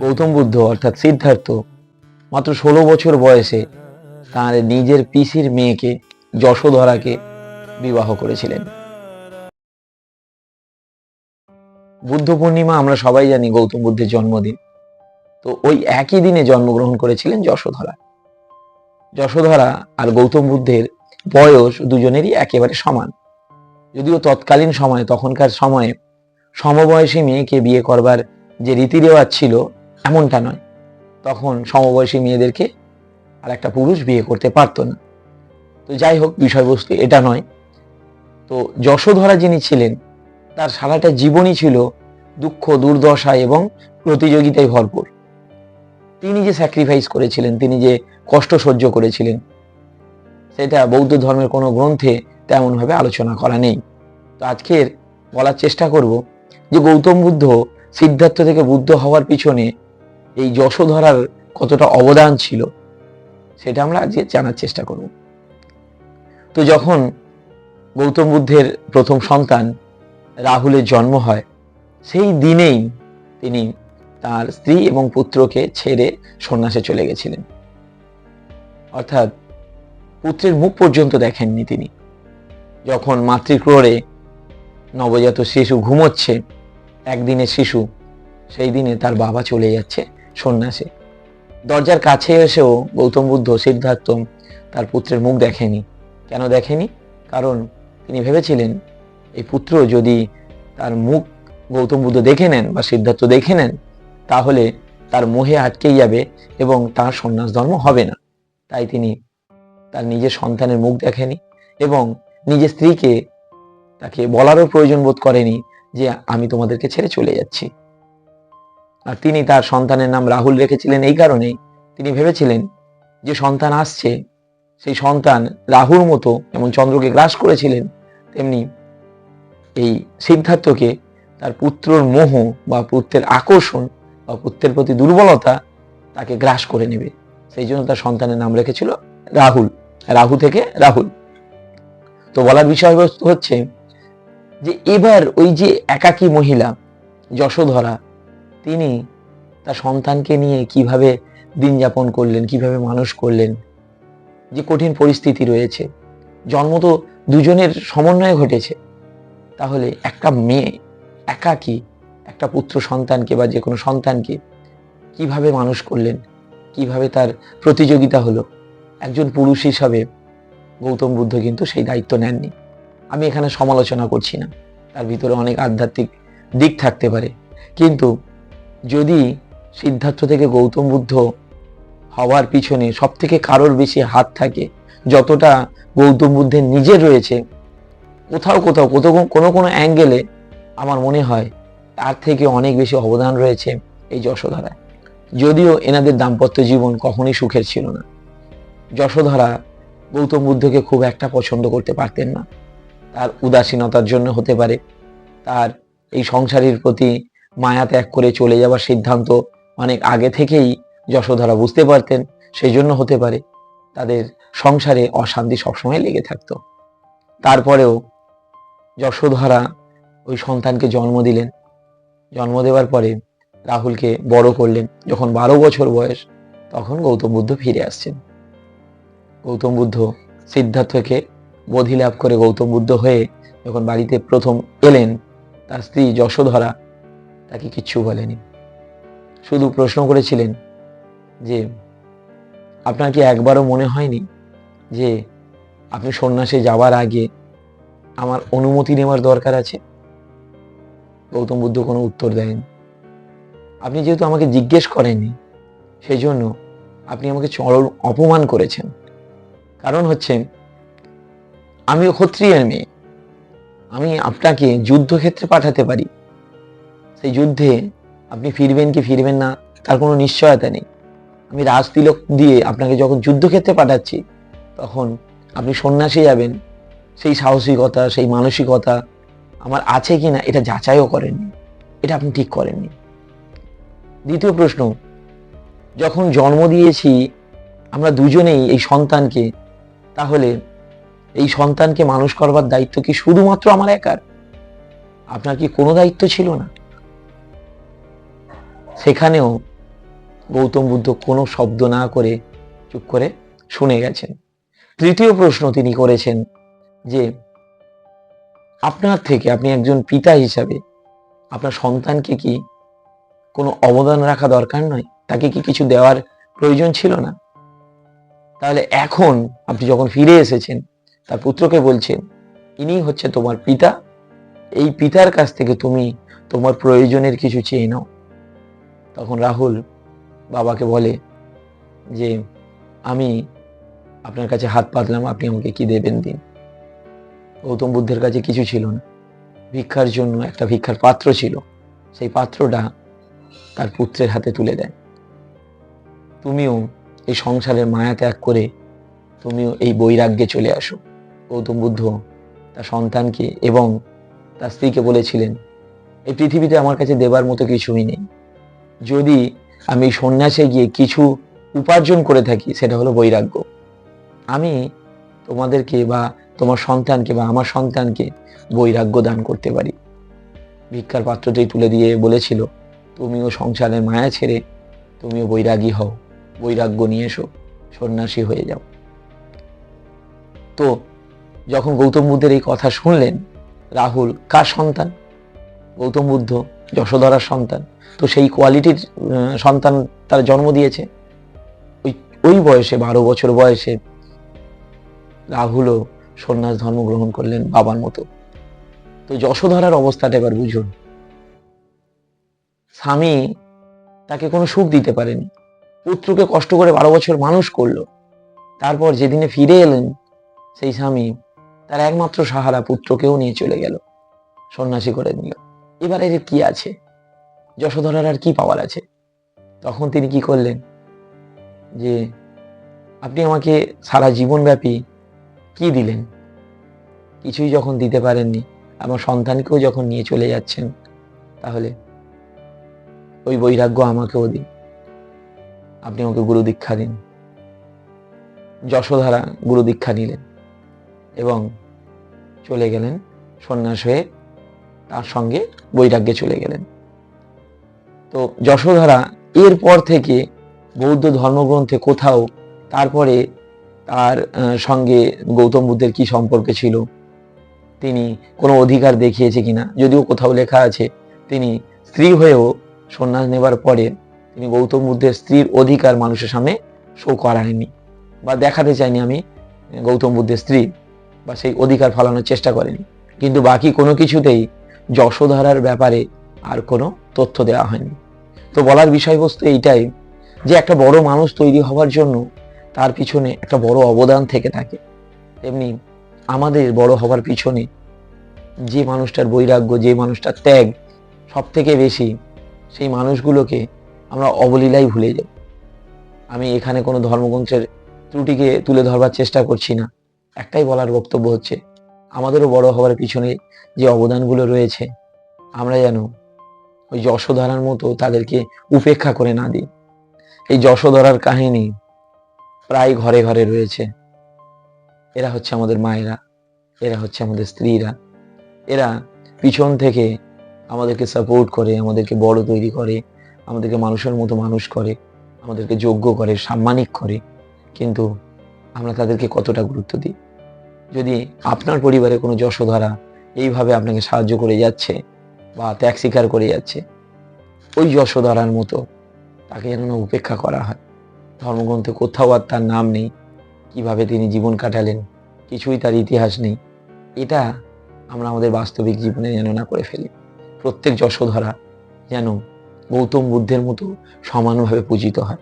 গৌতম বুদ্ধ অর্থাৎ সিদ্ধার্থ মাত্র ষোলো বছর বয়সে তার নিজের পিসির মেয়েকে যশোধরাকে বিবাহ করেছিলেন। বুদ্ধ পূর্ণিমা আমরা সবাই জানি গৌতম বুদ্ধের জন্মদিন। তো ওই একই দিনে জন্মগ্রহণ করেছিলেন যশোধরা। যশোধরা আর গৌতম বুদ্ধের বয়স দুজনেরই একেবারে সমান। যদিও তৎকালীন সময়ে, তখনকার সময়ে সমবয়সী মেয়েকে বিয়ে করবার যে রীতি রেওয়াজ ছিল এমনটা নয়। তখন সমবয়সী মেয়েদেরকে আর একটা পুরুষ বিয়ে করতে পারতো না। তো যাই হোক, বিষয়বস্তু এটা নয়। তো যশোধরা যিনি ছিলেন, তার সারাটা জীবনই ছিল দুঃখ, দুর্দশা এবং প্রতিযোগিতায় ভরপুর। তিনি যে স্যাক্রিফাইস করেছিলেন, তিনি যে কষ্ট সহ্য করেছিলেন, সেটা বৌদ্ধ ধর্মের কোনো গ্রন্থে তেমনভাবে আলোচনা করা নেই। তো আজকের বলার চেষ্টা করব যে গৌতম বুদ্ধ সিদ্ধার্থ থেকে বুদ্ধ হওয়ার পিছনে এই যশোধরার কতটা অবদান ছিল, সেটা আমরা আজকে জানার চেষ্টা করব। তো যখন গৌতম বুদ্ধের প্রথম সন্তান রাহুলের জন্ম হয়, সেই দিনেই তিনি তার স্ত্রী এবং পুত্রকে ছেড়ে সন্ন্যাসে চলে গেছিলেন। অর্থাৎ পুত্রের মুখ পর্যন্ত দেখেননি তিনি। যখন মাতৃক্রোড়ে নবজাত শিশু ঘুমোচ্ছে একদিনের শিশু, সেই দিনে তার বাবা চলে যাচ্ছে সন্ন্যাসে। দরজার কাছে এসেও গৌতম বুদ্ধ, সিদ্ধার্থ তার পুত্রের মুখ দেখেনি। কেন দেখেনি? কারণ তিনি ভেবেছিলেন, এই পুত্র যদি তার মুখ গৌতম বুদ্ধ দেখে নেন বা সিদ্ধার্থ দেখে নেন, তাহলে তার মোহে আটকেই যাবে এবং তার সন্ন্যাস ধর্ম হবে না। তাই তিনি তার নিজের সন্তানের মুখ দেখেনি এবং নিজের স্ত্রীকে তাকে বলারও প্রয়োজন বোধ করেনি। যে আমি তোমাদেরকে ছেড়ে চলে যাচ্ছি। আর তিনি তার সন্তানের নাম রাহুল রেখেছিলেন এই কারণেই তিনি ভেবেছিলেন যে সন্তান আসছে, সেই সন্তান রাহুর মতো যেমন চন্দ্রকে গ্রাস করেছিলেন, তেমনি এই সিদ্ধার্থকে তার পুত্রর মোহ বা পুত্রের আকর্ষণ বা পুত্রের প্রতি দুর্বলতা তাকে গ্রাস করে নেবে। সেই জন্য তার সন্তানের নাম রেখেছিল রাহুল, রাহু থেকে রাহুল। তো বলার বিষয়বস্তু হচ্ছে যে এবার ওই যে একাকী মহিলা, যশোধরা, তিনি তার সন্তানকে নিয়ে কীভাবে দিন যাপন করলেন, কীভাবে মানুষ করলেন, যে কঠিন পরিস্থিতি রয়েছে, জন্ম তো দুজনের সমন্বয়ে ঘটেছে, তাহলে একটা মেয়ে একাকী, একটা পুত্র সন্তানকে বা যে কোনো সন্তানকে কীভাবে মানুষ করলেন, কীভাবে তার প্রতিযোগিতা হলো, একজন পুরুষ হিসাবে গৌতম বুদ্ধ কিন্তু সেই দায়িত্ব নেননি। আমি এখানে সমালোচনা করছি না। তার ভিতরে অনেক আধ্যাত্মিক দিক থাকতে পারে। কিন্তু যদি সিদ্ধার্থ থেকে গৌতম বুদ্ধ হওয়ার পিছনে সব থেকে কারোর বেশি হাত থাকে, যতটা গৌতম বুদ্ধের নিজের রয়েছে, কোথাও কোথাও কোথাও কোনো কোনো অ্যাঙ্গেলে আমার মনে হয় তার থেকে অনেক বেশি অবদান রয়েছে এই যশোধারায় যদিও এনাদের দাম্পত্য জীবন কখনোই সুখের ছিল না। যশোধারা গৌতম বুদ্ধকে খুব একটা পছন্দ করতে পারতেন না। তার উদাসীনতার জন্য হতে পারে। তার এই সংসারের প্রতি মায়া ত্যাগ করে চলে যাওয়ার সিদ্ধান্ত অনেক আগে থেকেই যশোধরা বুঝতে পারতেন সেই জন্য হতে পারে। তাদের সংসারে অশান্তি সবসময় লেগে থাকতো। তারপরেও যশোধরা ওই সন্তানকে জন্ম দিলেন। জন্ম দেওয়ার পরে রাহুলকে বড় করলেন। যখন বারো বছর বয়স, তখন গৌতম বুদ্ধ ফিরে আসছেন। গৌতম বুদ্ধ সিদ্ধার্থকে বোধি লাভ করে গৌতম বুদ্ধ হয়ে যখন বাড়িতে প্রথম এলেন, তার স্ত্রী যশোধরা তাকে কিচ্ছু বলেনি। শুধু প্রশ্ন করেছিলেন যে, আপনার কি একবারও মনে হয়নি যে আপনি সন্ন্যাসে যাওয়ার আগে আমার অনুমতি নেওয়ার দরকার আছে? গৌতম বুদ্ধ কোনো উত্তর দেয়নি। আপনি যেহেতু আমাকে জিজ্ঞেস করেননি সেই জন্য আপনি আমাকে চরম অপমান করেছেন। কারণ হচ্ছে আমিও ক্ষত্রিয়ের মেয়ে। আমি আপনাকে যুদ্ধক্ষেত্রে পাঠাতে পারি। সেই যুদ্ধে আপনি ফিরবেন কি ফিরবেন না, তার কোনো নিশ্চয়তা নেই। আমি রাজতিলক দিয়ে আপনাকে যখন যুদ্ধক্ষেত্রে পাঠাচ্ছি, তখন আপনি সন্ন্যাসে যাবেন। সেই সাহসিকতা, সেই মানসিকতা আমার আছে কি না, এটা যাচাইও করেননি। এটা আপনি ঠিক করেননি। দ্বিতীয় প্রশ্ন, যখন জন্ম দিয়েছি আমরা দুজনেই এই সন্তানকে, তাহলে এই সন্তানকে মানুষ করবার দায়িত্ব কি শুধুমাত্র আমার একার? আপনার কি কোনো দায়িত্ব ছিল না? সেখানেও গৌতম বুদ্ধ কোনো শব্দ না করে চুপ করে শুনে গেছেন। তৃতীয় প্রশ্ন তিনি করেছেন যে, আপনার থেকে আপনি একজন পিতা হিসাবে আপনার সন্তানকে কি কোনো অবদান রাখা দরকার নয়? তাকে কি কিছু দেওয়ার প্রয়োজন ছিল না? তাহলে এখন আপনি যখন ফিরে এসেছেন তার পুত্রকে বলছেন ইনি হচ্ছে তোমার পিতা। এই পিতার কাছ থেকে তুমি তোমার প্রয়োজনের কিছু চেয়ে নাও। তখন রাহুল বাবাকে বলে যে, আমি আপনার কাছে হাত পাতলাম, আপনি আমাকে কি দেবেন দিন? গৌতম বুদ্ধের কাছে কিছু ছিল না। ভিক্ষার জন্য একটা ভিক্ষার পাত্র ছিল। সেই পাত্রটা তার পুত্রের হাতে তুলে দেয়। তুমিও এই সংসারের মায়া ত্যাগ করে তুমিও এই বৈরাগ্যে চলে আসো। গৌতম বুদ্ধ তার সন্তানকে এবং তার স্ত্রীকে বলেছিলেন, এই পৃথিবীতে আমার কাছে দেবার মতো কিছুই নেই। যদি আমি সন্ন্যাসে গিয়ে কিছু উপার্জন করে থাকি, সেটা হলো বৈরাগ্য। আমি তোমাদেরকে বা তোমার সন্তানকে বা আমার সন্তানকে বৈরাগ্য দান করতে পারি। ভিক্ষার পাত্রটি তুলে দিয়ে বলেছিল, তুমিও সংসারের মায়া ছেড়ে তুমিও বৈরাগী হও। বৈরাগ্য নিয়ে এসো, সন্ন্যাসী হয়ে যাও। তো যখন গৌতম বুদ্ধের এই কথা শুনলেন, রাহুল, কার সন্তান? গৌতম বুদ্ধ, যশোধরার সন্তান। তো সেই কোয়ালিটির সন্তান তার জন্ম দিয়েছে। ওই ওই বয়সে, বারো বছর বয়সে রাহুলও সন্ন্যাস ধর্ম গ্রহণ করলেন বাবার মতো। তো যশোধরার অবস্থাটা এবার বুঝুন। স্বামী তাকে কোনো সুখ দিতে পারেনি। পুত্রকে কষ্ট করে বারো বছর মানুষ করল। তারপর যেদিনে ফিরে এলেন, সেই স্বামী তার একমাত্র সাহারা পুত্রকেও নিয়ে চলে গেল। সন্ন্যাসী করে নিল। এবারে এর কি আছে? যশোধরার আর কি পাওয়ার আছে? তখন তিনি কি করলেন? যে, আপনি আমাকে সারা জীবনব্যাপী কি দিলেন? কিছুই যখন দিতে পারেননি, আমার সন্তানকেও যখন নিয়ে চলে যাচ্ছেন, তাহলে ওই বৈরাগ্য আমাকেও দিন। আপনি আমাকে গুরু দীক্ষা দিন। যশোধারা গুরু দীক্ষা নিলেন এবং চলে গেলেন, সন্ন্যাস হয়ে তার সঙ্গে বৈরাগ্যে চলে গেলেন। তো যশোধারা এরপর থেকে বৌদ্ধ ধর্মগ্রন্থে কোথাও তারপরে তার সঙ্গে গৌতম বুদ্ধের কি সম্পর্ক ছিল, তিনি কোনো অধিকার দেখিয়েছে কিনা, যদিও কোথাও লেখা আছে, তিনি স্ত্রী হয়েও সন্ন্যাস নেবার পরে তিনি গৌতম বুদ্ধের স্ত্রীর অধিকার মানুষের সামনে শো করায়নি বা দেখাতে চাইনি আমি গৌতম বুদ্ধের স্ত্রী। বা সেই অধিকার ফলানোর চেষ্টা করেনি। কিন্তু বাকি কোনো কিছুতেই যশোধারার ব্যাপারে আর কোনো তথ্য দেওয়া হয়নি। তো বলার বিষয়বস্তু এইটাই যে একটা বড় মানুষ তৈরি হওয়ার জন্য তার পিছনে একটা বড় অবদান থেকে থাকে। তেমনি আমাদের বড় হওয়ার পিছনে যে মানুষটার বৈরাগ্য, যে মানুষটার ত্যাগ সব থেকে বেশি সেই মানুষগুলোকে আমরা অবলীলাই ভুলে যাই। আমি এখানে কোনো ধর্মগ্রন্থের ত্রুটিকে তুলে ধরবার চেষ্টা করছি না। একটাই বলার বক্তব্য হচ্ছে, আমাদেরও বড় হওয়ার পিছনে যে অবদানগুলো রয়েছে, আমরা যেন ওই যশোধরার মতো তাদেরকে উপেক্ষা করে না দিই। এই যশোধরার কাহিনী প্রায় ঘরে ঘরে রয়েছে। এরা হচ্ছে আমাদের মায়েরা, এরা হচ্ছে আমাদের স্ত্রীরা, এরা পিছন থেকে আমাদেরকে সাপোর্ট করে, আমাদেরকে বড় তৈরি করে, আমাদেরকে মানুষের মতো মানুষ করে, আমাদেরকে যোগ্য করে, সাম্মানিক করে, কিন্তু আমরা তাদেরকে কতটা গুরুত্ব দিই? যদি আপনার পরিবারে কোনো যশোধারা এইভাবে আপনাকে সাহায্য করে যাচ্ছে বা ত্যাগ স্বীকার করে যাচ্ছে, ওই যশোধারার মতো তাকে যেন উপেক্ষা করা হয়। ধর্মগ্রন্থে কোথাও আর তার নাম নেই, কীভাবে তিনি জীবন কাটালেন, কিছুই তার ইতিহাস নেই, এটা আমরা আমাদের বাস্তবিক জীবনে যেন না করে ফেলি। প্রত্যেক যশোধরা যেন গৌতম বুদ্ধের মতো সমানভাবে পূজিত হয়।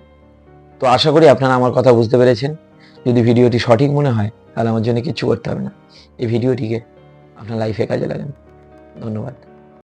তো আশা করি আপনারা আমার কথা বুঝতে পেরেছেন। যদি ভিডিওটি সঠিক মনে হয়, তাহলে আমার জন্য কিছু করতে হবে না। এই ভিডিওটিকে আপনার লাইফে কাজে লাগেন। ধন্যবাদ।